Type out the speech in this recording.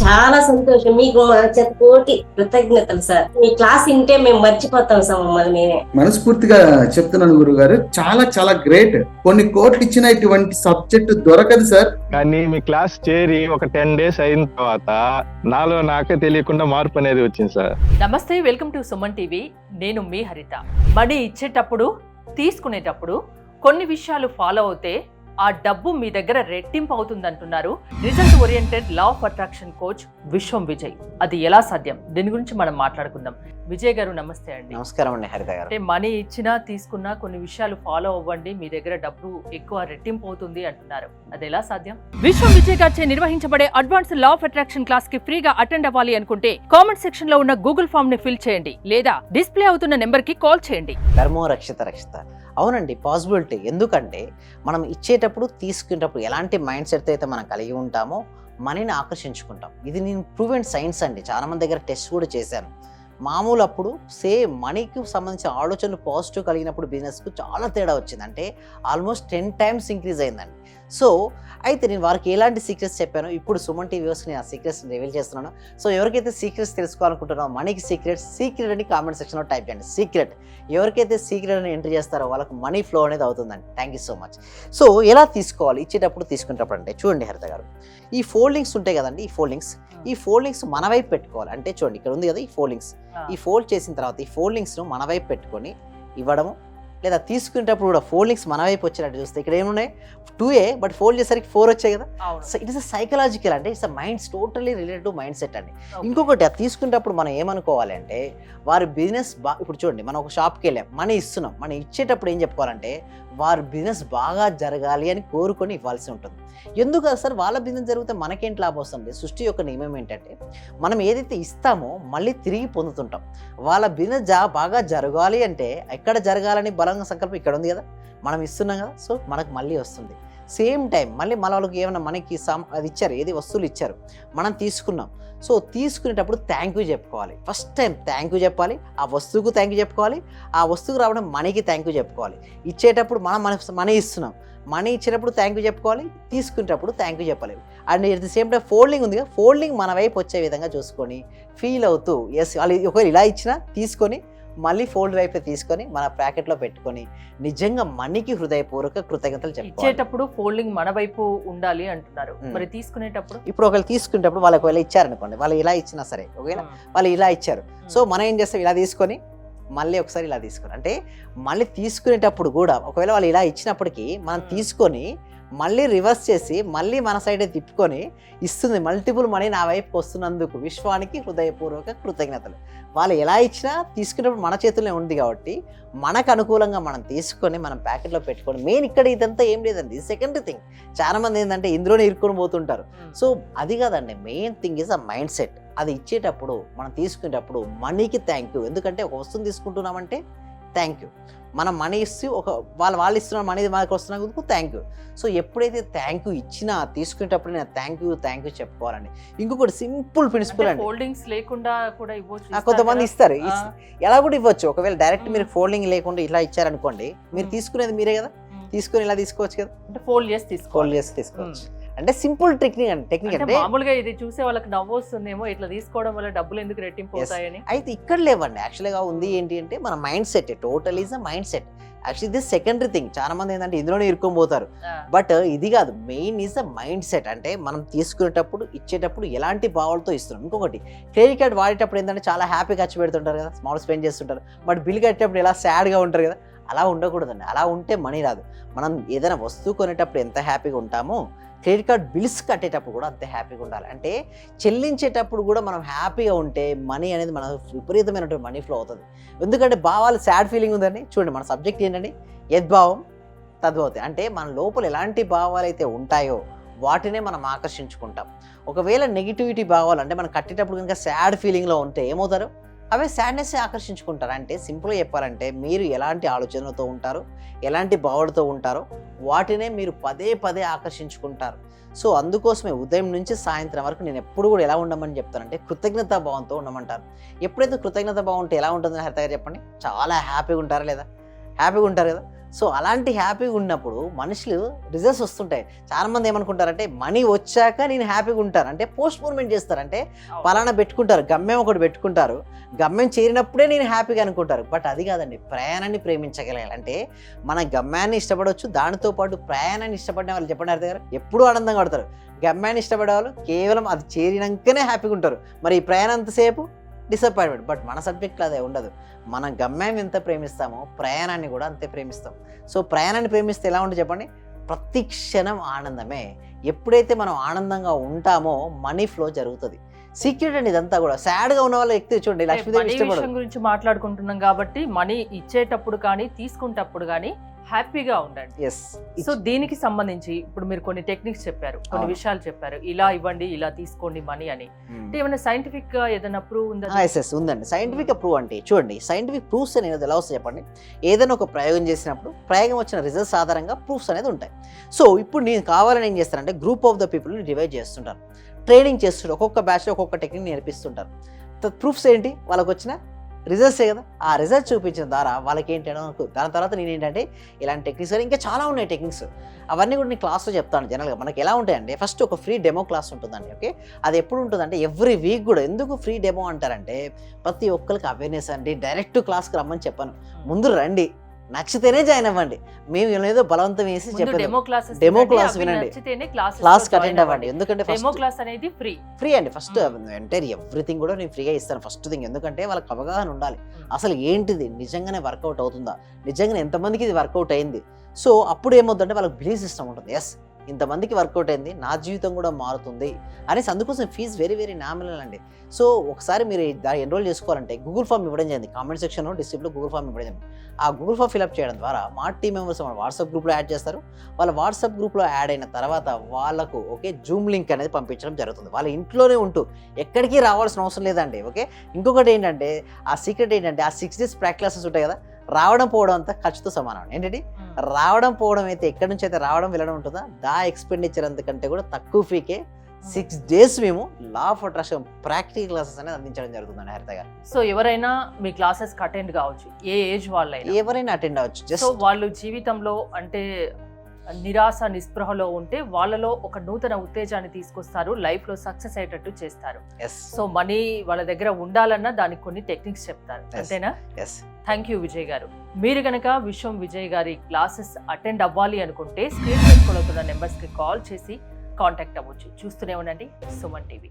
చాలా సంతోషం. మీకు కోటి కృతజ్ఞతలు సార్. మీ క్లాస్ వింటే మేము మర్చిపోతాం సార్ మమ్మల్ని మేమే మనస్ఫూర్తిగా చెప్తున్నాను గురువు గారు చాలా చాలా గ్రేట్. కొన్ని కోట్లు ఇచ్చిన ఇటువంటి సబ్జెక్ట్ దొరకదు సార్. కానీ మీ క్లాస్ చేరి ఒక టెన్ డేస్ అయిన తర్వాత నాలో నాకే తెలియకుండా మార్పు అనేది వచ్చింది సార్. నమస్తే వెల్కమ్ టు సుమన్ టీవీ. నేను మీ హరిత. మనీ ఇచ్చేటప్పుడు తీసుకునేటప్పుడు కొన్ని విషయాలు ఫాలో అవుతే ఆ డబ్బు మీ దగ్గర రెట్టింపు అవుతుందంటున్నారు. Result oriented law of attraction coach Vishwam Vijay. అది ఎలా సాధ్యం? దీని గురించి మనం మాట్లాడుకుందాం. విజయ్ గారు నమస్తే అండి. నమస్కారం అండి హరిత గారు. అంటే మనీ ఇచ్చినా తీసుకున్నా కొన్ని విషయాలు ఫాలో అవ్వండి. మీ దగ్గర డబ్బు ఎక్కువ రెట్టింపు అవుతుంది అంటున్నారు. అది ఎలా సాధ్యం? విశ్వం విజయ్ గారిచే నిర్వహించబడే అడ్వాన్స్ లా ఆఫ్ అట్రాక్షన్ క్లాస్కి ఫ్రీగా అటెండ్ అవ్వాలి అనుకుంటే కామెంట్ సెక్షన్లో ఉన్న గూగుల్ ఫామ్ని ఫిల్ చేయండి. లేదా డిస్ప్లే అవుతున్న నెంబర్కి కాల్ చేయండి. ధర్మో రక్షిత రక్షిత. అవునండి పాసిబిలిటీ. ఎందుకంటే మనం ఇచ్చేటప్పుడు తీసుకునేటప్పుడు ఎలాంటి మైండ్ సెట్ అయితే మనం కలిగి ఉంటామో మనీని ఆకర్షించుకుంటాం. ఇది నేను ప్రూవ్ అండ్ సైన్స్ అండి. చాలామంది దగ్గర టెస్ట్ కూడా చేశాను. మామూలు అప్పుడు సేమ్ మనీకి సంబంధించిన ఆలోచనలు పాజిటివ్ కలిగినప్పుడు బిజినెస్కు చాలా తేడా వచ్చింది. అంటే ఆల్మోస్ట్ టెన్ టైమ్స్ ఇంక్రీజ్ అయిందండి. సో అయితే నేను వారికి ఎలాంటి సీక్రెట్స్ చెప్పాను ఇప్పుడు సుమన్ టీవీ వ్యూస్కి నేను ఆ సీక్రెట్స్ రివీల్ చేస్తున్నాను. సో ఎవరికైతే సీక్రెట్స్ తెలుసుకోవాలనుకుంటున్నారో మనీకి సీక్రెట్ సీక్రెట్ అని కామెంట్ సెక్షన్లో టైప్ చేయండి. సీక్రెట్ ఎవరికైతే సీక్రెట్ అని ఎంటర్ చేస్తారో వాళ్ళకి మనీ ఫ్లో అనేది అవుతుందండి. Thank you so much so ఎలా తీసుకోవాలి? ఇచ్చేటప్పుడు తీసుకునేటప్పుడు అంటే చూడండి హరిత గారు. ఈ ఫోల్డింగ్స్ ఉంటాయి కదండి ఈ ఫోల్డింగ్స్ ఈ ఫోల్డింగ్స్ మన వైపు పెట్టుకోవాలి. అంటే చూడండి ఇక్కడ ఉంది కదా ఈ ఫోల్డింగ్స్ ఈ ఫోల్డ్ చేసిన తర్వాత ఈ ఫోల్డింగ్స్ను మన వైపు పెట్టుకొని ఇవ్వడము లేదా తీసుకునేటప్పుడు కూడా ఫోల్డింగ్స్ మన వైపు వచ్చేటట్టు చూస్తే ఇక్కడ ఏమున్నాయి? టూ ఏ బట్ ఫోల్డ్ చేసరికి ఫోర్ వచ్చాయి కదా? సో ఇట్ ఇస్ సైకలాజికల్ అంటే it's minds totally related to mind set అండి. ఇంకొకటి అది తీసుకునేటప్పుడు మనం ఏమనుకోవాలి అంటే వారి బిజినెస్ బా ఇప్పుడు చూడండి మనం ఒక షాప్కి వెళ్ళాం మనీ ఇస్తున్నాం. మనం ఇచ్చేటప్పుడు ఏం చెప్పుకోవాలంటే వారి బిజినెస్ బాగా జరగాలి అని కోరుకొని ఇవ్వాల్సి ఉంటుంది. ఎందుకు కదా సార్? వాళ్ళ బిజినెస్ జరిగితే మనకేంటి లాభం వస్తుంది? సృష్టి యొక్క నియమం ఏంటంటే మనం ఏదైతే ఇస్తామో మళ్ళీ తిరిగి పొందుతుంటాం. వాళ్ళ బిజినెస్ జా బాగా జరగాలి అంటే ఎక్కడ జరగాలని బలంగా సంకల్పం ఇక్కడ ఉంది కదా? మనం ఇస్తున్నాం కదా? సో మనకు మళ్ళీ వస్తుంది. సేమ్ టైం మళ్ళీ మన వాళ్ళకి ఏమైనా మనకి సమ్ అది ఇచ్చారు ఏది వస్తువులు ఇచ్చారు మనం తీసుకున్నాం. సో తీసుకునేటప్పుడు థ్యాంక్ యూ చెప్పుకోవాలి. ఫస్ట్ టైం థ్యాంక్ యూ చెప్పాలి. ఆ వస్తువుకు థ్యాంక్ యూ చెప్పుకోవాలి. ఆ వస్తువుకు రావడం మనీకి థ్యాంక్ యూ చెప్పుకోవాలి. ఇచ్చేటప్పుడు మనం మన మనీ ఇస్తున్నాం. మనీ ఇచ్చేటప్పుడు థ్యాంక్ యూ చెప్పుకోవాలి. తీసుకునేటప్పుడు థ్యాంక్ యూ చెప్పాలి. And at the same time folding ఉంది కదా ఫోల్డింగ్ మన వైపు వచ్చే విధంగా చూసుకొని ఫీల్ అవుతూ ఎస్ వాళ్ళు ఒకవేళ ఇలా ఇచ్చినా తీసుకొని మళ్ళీ ఫోల్డ్ వైపు తీసుకొని మన ప్యాకెట్లో పెట్టుకొని నిజంగా మనీకి హృదయపూర్వక కృతజ్ఞతలు ఇచ్చేటప్పుడు ఫోల్డింగ్ మన వైపు ఉండాలి అంటున్నారు. మరి తీసుకునేటప్పుడు? ఇప్పుడు ఒకవేళ తీసుకునేటప్పుడు వాళ్ళకి ఒకవేళ ఇచ్చారనుకోండి వాళ్ళు ఇలా ఇచ్చినా సరే ఒకవేళ వాళ్ళు ఇలా ఇచ్చారు. సో మనం ఏం చేస్తాం? ఇలా తీసుకొని మళ్ళీ ఒకసారి ఇలా తీసుకొని అంటే మళ్ళీ తీసుకునేటప్పుడు కూడా ఒకవేళ వాళ్ళు ఇలా ఇచ్చినప్పటికీ మనం. తీసుకొని మళ్ళీ రివర్స్ చేసి మళ్ళీ మన సైడే తిప్పుకొని ఇస్తుంది మల్టిపుల్ మనీ నా వైపుకి వస్తున్నందుకు విశ్వానికి హృదయపూర్వక కృతజ్ఞతలు. వాళ్ళు ఎలా ఇచ్చినా తీసుకునేటప్పుడు మన చేతుల్లో ఉంది కాబట్టి మనకు అనుకూలంగా మనం తీసుకొని మనం ప్యాకెట్లో పెట్టుకొని మెయిన్ ఇక్కడ ఇదంతా ఏం లేదండి. సెకండ్ థింగ్ చాలా మంది ఏంటంటే ఇందులోనే ఇరుక్కొని పోతుంటారు. సో అది కాదండి. Main thing is a mind set అది ఇచ్చేటప్పుడు మనం తీసుకునేటప్పుడు మనీకి థ్యాంక్ యూ ఎందుకంటే ఒక వస్తువు తీసుకుంటున్నామంటే థ్యాంక్ యూ మనం మనీ ఇస్తూ ఒక వాళ్ళు వాళ్ళు ఇస్తున్న మనీ మనకు వస్తున్నందుకు థ్యాంక్ యూ సో ఎప్పుడైతే థ్యాంక్ యూ ఇచ్చినా తీసుకునేటప్పుడు నేను థ్యాంక్ యూ థ్యాంక్ యూ చెప్పుకోవాలండి. ఇంకొకటి సింపుల్ ప్రిన్సిపల్ అండి. ఫోల్డింగ్స్ లేకుండా కూడా ఇవ్వచ్చు కొంతమంది ఇస్తారు? ఎలా కూడా ఇవ్వచ్చు. ఒకవేళ డైరెక్ట్. మీరు ఫోల్డింగ్ లేకుండా ఇలా ఇచ్చారనుకోండి మీరు. తీసుకునేది మీరే కదా? తీసుకొని ఇలా తీసుకోవచ్చు కదా? అంటే ఫోల్డ్ చేసి ఫోల్డ్ తీసుకోవాలి చేసి తీసుకోవచ్చు. అంటే సింపుల్ టెక్నిక్ అండి టెక్నిక్ అంటే మామూలుగా ఇది చూసే వాళ్ళకి నవ్వు వస్తుందేమో ఇట్లా తీసుకోవడం వల్ల డబ్బులు ఎందుకు రెట్టింపు. అవుతాయని అయితే ఇక్కడ లేవండి యాక్చువల్గా ఉంది ఏంటి అంటే మన mind set total is a mind set actually this secondary thing చాలా మంది ఏంటంటే ఇందులోనే ఇరుక్కొని పోతారు. ఆ, బట్ ఇది కాదు main is a mind set అంటే మనం తీసుకునేటప్పుడు ఇచ్చేటప్పుడు ఎలాంటి భావాలతో ఇస్తున్నాం? ఇంకొకటి క్రెడిట్ కార్డ్ వాడేటప్పుడు ఏంటంటే చాలా హ్యాపీ ఖర్చు పెడుతుంటారు కదా స్మాల్ స్పెండ్ చేస్తుంటారు. బట్ బిల్ కట్టేటప్పుడు ఎలా సాడ్గా ఉంటారు కదా అలా ఉండకూడదండి. అలా ఉంటే మనీ రాదు. మనం ఏదైనా వస్తువు కొనేటప్పుడు ఎంత హ్యాపీగా ఉంటామో క్రెడిట్ కార్డ్ బిల్స్ కట్టేటప్పుడు కూడా అంతే హ్యాపీగా ఉండాలి. అంటే చెల్లించేటప్పుడు కూడా మనం హ్యాపీగా ఉంటే మనీ అనేది మన విపరీతమైనటువంటి మనీ ఫ్లో అవుతుంది. ఎందుకంటే భావాలు సాడ్ ఫీలింగ్ ఉందండి. చూడండి మన సబ్జెక్ట్ ఏంటండి? యద్భావం తద్భవతి. అంటే మన లోపల ఎలాంటి భావాలు అయితే ఉంటాయో వాటినే మనం ఆకర్షించుకుంటాం. ఒకవేళ నెగిటివిటీ భావాలు అంటే మనం కట్టేటప్పుడు కనుక సాడ్ ఫీలింగ్లో ఉంటే ఏమవుతారు? అవే సాడ్నెస్ ఆకర్షించుకుంటారు. అంటే సింపుల్గా చెప్పాలంటే మీరు ఎలాంటి ఆలోచనలతో ఉంటారు? ఎలాంటి భావాలతో ఉంటారో వాటినే మీరు పదే పదే ఆకర్షించుకుంటారు. సో అందుకోసమే ఉదయం నుంచి సాయంత్రం వరకు నేను ఎప్పుడు కూడా ఎలా ఉండమని చెప్తానంటే కృతజ్ఞతా భావంతో ఉండమంటారు. ఎప్పుడైతే కృతజ్ఞత భావం ఉంటే ఎలా ఉంటుందని హరిత గారు చెప్పండి. చాలా హ్యాపీగా ఉంటారా లేదా? హ్యాపీగా ఉంటారు కదా? సో అలాంటి హ్యాపీగా ఉన్నప్పుడు మనుషులు రిజల్ట్స్ వస్తుంటాయి. చాలా మంది ఏమనుకుంటారంటే మనీ వచ్చాక నేను హ్యాపీగా ఉంటాను. అంటే పోస్ట్ పోన్మెంట్ చేస్తారంటే పలానా పెట్టుకుంటారు గమ్యం ఒకటి పెట్టుకుంటారు. గమ్యం చేరినప్పుడే నేను హ్యాపీగా అనుకుంటారు. బట్ అది కాదండి ప్రయాణాన్ని ప్రేమించగలగాలి. అంటే మన గమ్యాన్ని ఇష్టపడవచ్చు. దానితో పాటు ప్రయాణాన్ని ఇష్టపడిన వాళ్ళు చెప్పండి అర్థం గారు ఎప్పుడూ ఆనందంగా పడతారు. గమ్యాన్ని ఇష్టపడే వాళ్ళు కేవలం అది చేరినాకనే హ్యాపీగా ఉంటారు. మరి ఈ ప్రయాణం అంతసేపు డిసప్పాయింట్మెంట్ బట్ మన సబ్జెక్ట్లో అదే ఉండదు. మన గమ్యాన్ని ఎంత ప్రేమిస్తామో ప్రయాణాన్ని కూడా అంతే ప్రేమిస్తాం. సో ప్రయాణాన్ని ప్రేమిస్తే ఎలా ఉంటుంది చెప్పండి? ప్రతి క్షణం ఆనందమే. ఎప్పుడైతే మనం ఆనందంగా ఉంటామో మనీ ఫ్లో జరుగుతుంది. సీక్రెట్ అండి ఇదంతా కూడా. సాడ్గా ఉన్న వాళ్ళ వ్యక్తి చూడండి లక్ష్మీదేవి గురించి మాట్లాడుకుంటున్నాం కాబట్టి మనీ ఇచ్చేటప్పుడు కానీ తీసుకుంటప్పుడు కానీ హ్యాపీగా ఉండండి. ఎస్ సో దీనికి సంబంధించి ఇప్పుడు మీరు కొన్ని టెక్నిక్స్ చెప్పారు కొన్ని. విషయాలు చెప్పారు. ఇలా ఇవ్వండి ఇలా తీసుకోండి మనీ అని. అంటే ఏమైనా సైంటిఫిక్గా ఏదైనా ప్రూవ్ ఉందా? ఎస్ ఎస్ ఉందండి. సైంటిఫిక్ ప్రూవ్ అంటే చూడండి సైంటిఫిక్ ప్రూఫ్స్ అనేది ఎలా వస్తాయి చెప్పండి? ఏదైనా ఒక ప్రయోగం చేసినప్పుడు ప్రయోగం వచ్చిన రిజల్ట్స్ ఆధారంగా ప్రూఫ్స్ అనేది ఉంటాయి. సో ఇప్పుడు నేను కావాలని ఏం చేస్తానంటే గ్రూప్ ఆఫ్ ద పీపుల్ని డివైడ్ చేస్తుంటారు. ట్రైనింగ్ చేస్తుంటారు. ఒక్కొక్క బ్యాచ్లో ఒక్కొక్క టెక్నిక్ నేర్పిస్తుంటారు. ప్రూఫ్స్ ఏంటి? వాళ్ళకి వచ్చిన రిజల్ట్సే కదా. ఆ రిజల్ట్ చూపించిన ద్వారా వాళ్ళకి ఏంటంటే నాకు దాని తర్వాత నేను ఏంటంటే ఇలాంటి టెక్నిక్స్ కానీ ఇంకా చాలా ఉన్నాయి టెక్నిక్స్. అవన్నీ కూడా నేను క్లాస్లో చెప్తాను జనరల్గా. మనకి ఎలా ఉంటాయంటే ఫస్ట్ ఒక ఫ్రీ డెమో క్లాస్ ఉంటుందండి ఓకే? అది ఎప్పుడు ఉంటుందంటే ఎవ్రీ వీక్ కూడా. ఎందుకు ఫ్రీ డెమో అంటారంటే ప్రతి ఒక్కరికి అవేర్నెస్ అండి. డైరెక్ట్ క్లాస్కి రమ్మని చెప్పాను. ముందు రండి. నచ్చితేనే జాయిన్ అవ్వండి. మేము ఏదో బలవంతం వేసి డెమో క్లాసెస్ Demo class వినండి. క్లాస్ అటెండ్ అవ్వండి. ఎందుకంటే డెమో క్లాస్ అనేది ఫ్రీ ఫ్రీ అండి. ఫస్ట్ ఎంటైర్ ఎవ్రీథింగ్ కూడా నేను ఫ్రీగా ఇస్తాను. ఫస్ట్ థింగ్ ఎందుకంటే వాళ్ళకి అవగాహన ఉండాలి. అసలు ఏంటిది? నిజంగానే వర్కౌట్ అవుతుందా? నిజంగానే ఎంతమందికి ఇది వర్కౌట్ అయింది? సో అప్పుడు ఏమవుతుందంటే వాళ్ళకి బిలీవ్ సిస్టమ్ ఉంటుంది. ఎస్ ఇంతమందికి వర్కౌట్ అయింది నా జీవితం కూడా మారుతుంది అనేసి అందుకోసం ఫీజు వెరీ వెరీ నామినల్ అండి. సో ఒకసారి మీరు దాన్ని ఎన్రోల్ చేసుకోవాలంటే గూగుల్ ఫామ్ ఇవ్వడం జరిగింది. కామెంట్ సెక్షన్లో డిస్క్రిప్ట్లో గూగుల్ ఫామ్ ఇవ్వడం జరిగింది. ఆ గూగుల్ ఫామ్ ఫిల్అప్ చేయడం ద్వారా మా టీం మెంబర్స్ మన వాట్సాప్ గ్రూప్లో యాడ్ చేస్తారు. వాళ్ళ వాట్సాప్ గ్రూప్లో యాడ్ అయిన తర్వాత వాళ్ళకు ఓకే జూమ్ లింక్ అనేది పంపించడం జరుగుతుంది. వాళ్ళ ఇంట్లోనే ఉంటూ ఎక్కడికి రావాల్సిన అవసరం లేదండి ఓకే ఇంకొకటి ఏంటంటే ఆ సీక్రెట్ ఏంటంటే ఆ సిక్స్ డేస్ ప్రాక్ క్లాసెస్ ఉంటాయి కదా రావడం పోవడం అంతా ఖర్చుతో సమానం ఏంటంటే రావడం పోవడం అయితే ఎక్కడి నుంచి అయితే రావడం వెళ్ళడం ఉంటుందా? దా ఎక్స్పెండిచర్ అంతకంటే కూడా తక్కువ ఫీకే సిక్స్ డేస్ మేము law of attraction practical classes అనేది అందించడం జరుగుతుందండి హరిత గారు. సో ఎవరైనా మీ క్లాసెస్కి అటెండ్ కావచ్చు ఏ ఏజ్ వాళ్ళైనా. ఎవరైనా అటెండ్ అవ్వచ్చు సో జస్ట్ వాళ్ళు జీవితంలో అంటే నిరాశ నిస్పృహలో ఉంటే వాళ్ళలో ఒక నూతన ఉత్తేజాన్ని తీసుకొస్తారు. లైఫ్లో సక్సెస్ అయ్యేటట్టు చేస్తారు. సో మనీ వాళ్ళ దగ్గర ఉండాలన్నా దానికి కొన్ని టెక్నిక్స్ చెప్తారు. అంతేనా? థ్యాంక్ యూ విజయ్ గారు. మీరు గనక విశ్వం విజయ్ గారి క్లాసెస్ అటెండ్ అవ్వాలి అనుకుంటే స్క్రీన్ మీద నెంబర్స్కి కాల్ చేసి కాంటాక్ట్ అవ్వచ్చు. చూస్తూనే ఉండండి సుమన్ టీవీ.